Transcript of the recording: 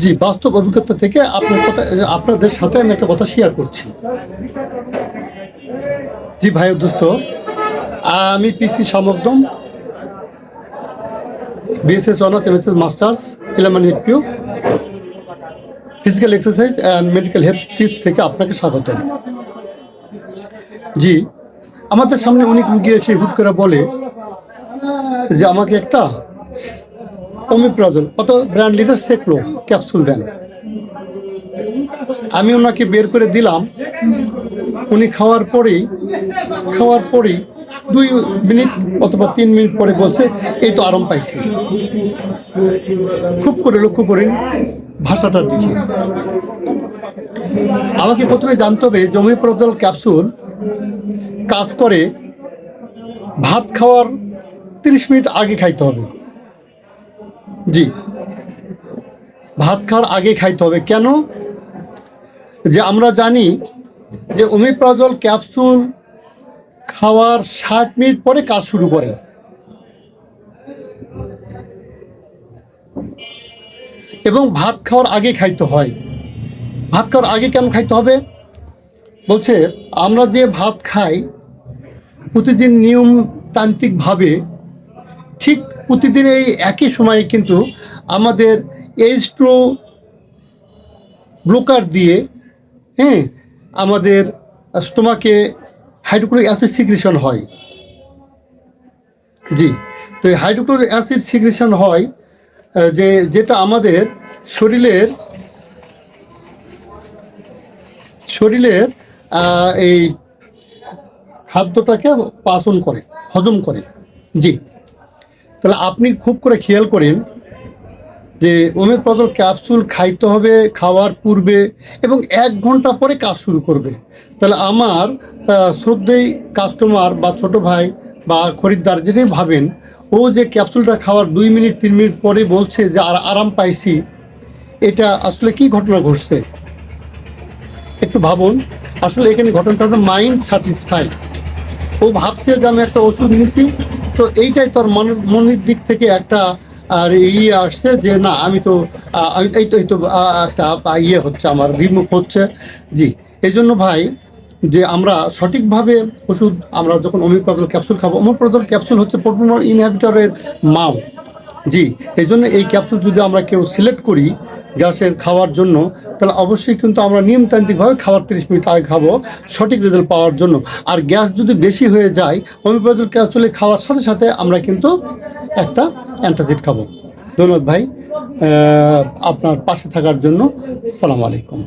জি, বাস্তব অভিজ্ঞতা থেকে আপনার কথা, আপনাদের সাথে আমি একটা কথা শেয়ার করছি। জি, ভাই দোস্ত, আমি পিসি সমকদম BSS honours M MSS masters eleven Piu physical exercise and medical health tips থেকে আপনাকে স্বাগত জি, আমাদের সামনে অনেক রুগী এসে হুট করে বলে যে, আমাকে একটা ওমিপ্রাজল অত ব্র্যান্ড লিডার সেকলো ক্যাপসুল দেন। আমি ওনাকে বের করে দিলাম। উনি খাওয়ার পরেই খাওয়ার পরেই দুই মিনিট অথবা তিন মিনিট পরে বলছে, এই তো আরাম পাইছি। খুব করে লক্ষ্য করেন ভাষাটার দিকে আমাকে প্রথমে জানতে হবে জমিপ্রদল ক্যাপসুল কাজ করে ভাত খাওয়ার তিরিশ মিনিট আগে খাইতে হবে। জি। ভাত খাওয়ার আগে খাইতে হবে। কেন? যে আমরা জানি যে ওমিপ্রাজল ক্যাপসুল খাওয়ার ষাট মিনিট পরে কাজ শুরু করে। এবং ভাত খাওয়ার আগে খাইতে হয়। ভাত খাওয়ার আগে কেন খাইতে হবে? বলছে, আমরা যে ভাত খাই, প্রতিদিন নিয়মতান্ত্রিকভাবে ঠিক প্রতিদিন এই একই সময়ে কিন্তু আমাদের এইচ টু ব্লোকার দিয়ে হ্যাঁ আমাদের স্টোমাকে হাইড্রোক্লোরিক অ্যাসিড সিক্রেশন হয়। জি, তো এই হাইড্রোক্লোরিক অ্যাসিড সিক্রেশন হয় যে, যেটা আমাদের শরীরের শরীরের এই খাদ্যটাকে পাচন করে, হজম করে। জি। তাহলে আপনি খুব করে খেয়াল করেন যে ওমেপ্রদল ক্যাপসুল খাইতে হবে খাওয়ার পূর্বে এবং এক ঘণ্টা পরে কাজ শুরু করবে। তাহলে আমার আহ, শ্রদ্ধেয় কাস্টমার বা ছোট ভাই বা খরিদ্দার যেটাই ভাবেন ও যে ক্যাপসুলটা খাওয়ার দুই মিনিট তিন মিনিট পরে বলছে যে আর আরাম পাইছি। এটা আসলে কি ঘটনা ঘটছে? একটু ভাবুন। আসলে এখানে ঘটনাটা মাইন্ড স্যাটিসফাই ও ভাবছে যে আমি একটা ওষুধ নিছি তো এইটাই তোর মনের মনের দিক থেকে একটা, আর ইয়ে আসছে যে না, আমি তো এই তো এই তো একটা ইয়ে হচ্ছে, আমার বিমুখ হচ্ছে। জি এই জন্য ভাই, যে আমরা সঠিকভাবে ওষুধ, আমরা যখন অমিপ্রদল ক্যাপসুল খাব অমিপ্রদল ক্যাপসুল হচ্ছে প্রোটোনল ইনহ্যাবিটরের মাও। জি এই জন্য এই ক্যাপসুল যদি আমরা কেউ সিলেক্ট করি গ্যাসের খাওয়ার জন্য, তাহলে অবশ্যই কিন্তু আমরা নিয়মতান্ত্রিকভাবে খাবার তিরিশ মিনিট আগে খাব, সঠিক রেজাল্ট পাওয়ার জন্য। আর গ্যাস যদি বেশি হয়ে যায় হোমিপ্রদুর গ্যাস তুলে খাওয়ার সাথে সাথে আমরা কিন্তু একটা অ্যান্টাসিড খাব। ধন্যবাদ ভাই আপনার পাশে থাকার জন্য। সালাম আলাইকুম।